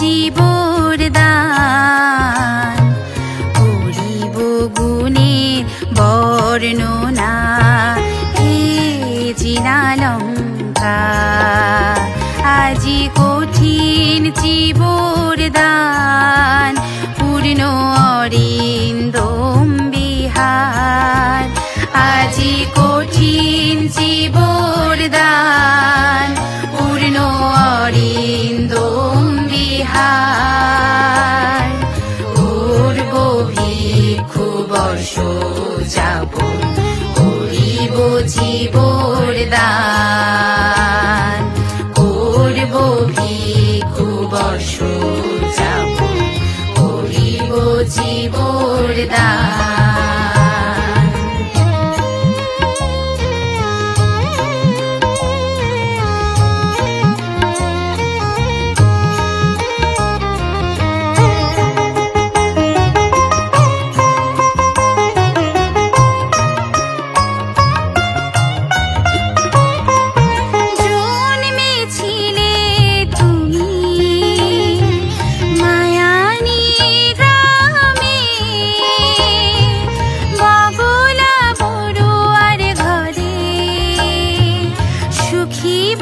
জীবর দান। করিব গুণের বর্ণনা, হে জিনালঙ্কা। আজি কঠিন জীবর দান, পূর্ণ অরিন্দম বিহার। আজি কঠিন জীবর দান অরিন্দম বিহার। পূর্ব ভিক্ষু বর্ষ যাব, করিব জীবর দান। করব ভিক্ষু বর্ষ যাব, করিব জীবর দান।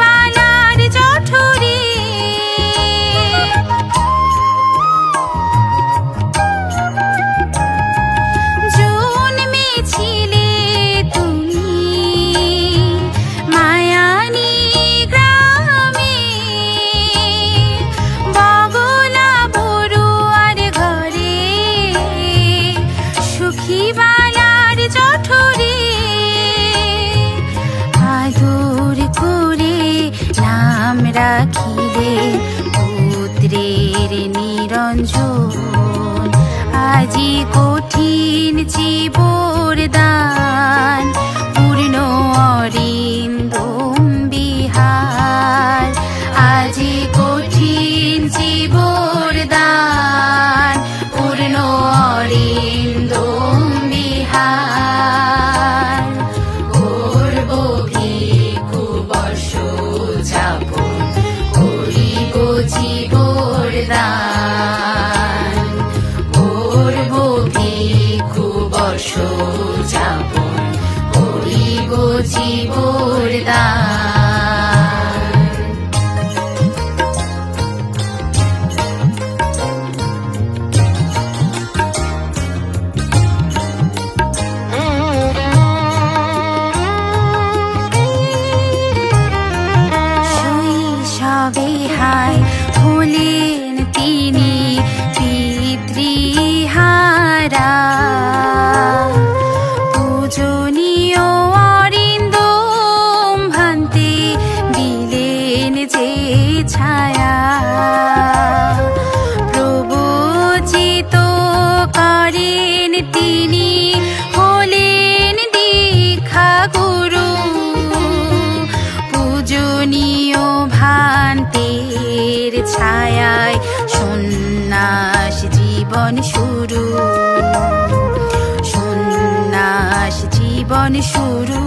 বালার জঠরে। জন্মেছিলে তুমি মায়ানি গ্রামে ঘরে সুখী জঠরে। কঠিন জীবর দান। জীবন শুরু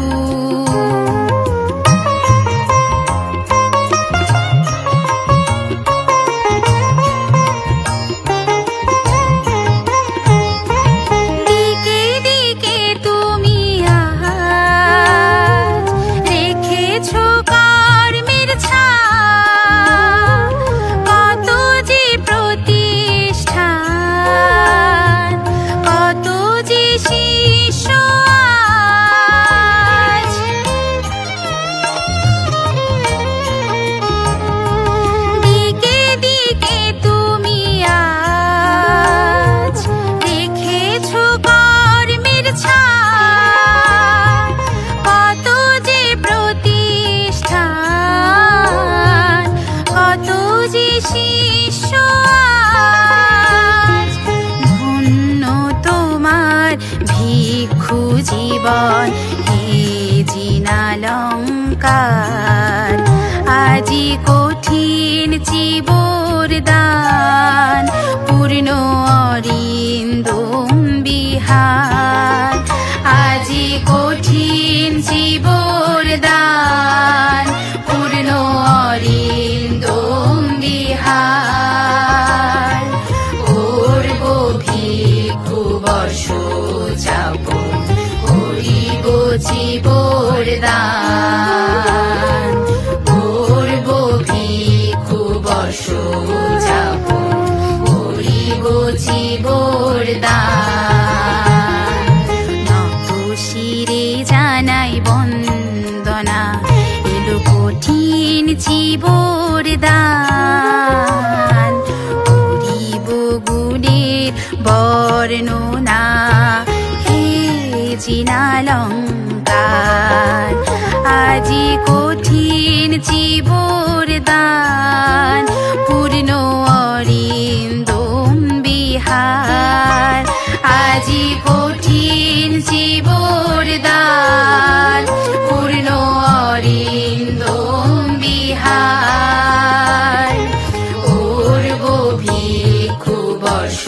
তোমার ভিক্ষু জীবন হে জিনালঙ্কার। আজি কঠিন জীবর দান। বন্দনা, এলো কঠিন জীবর দান। করিব গুণের বর্ণনা, হে জিনালঙ্কার। আজি কঠিন জীবর দান, পূর্ণ অরিন্দম বিহার। আজি কঠিন জীবন দান পূর্ণ অরিন্দম বিহার। পূর্ব ভিক্ষু বর্ষ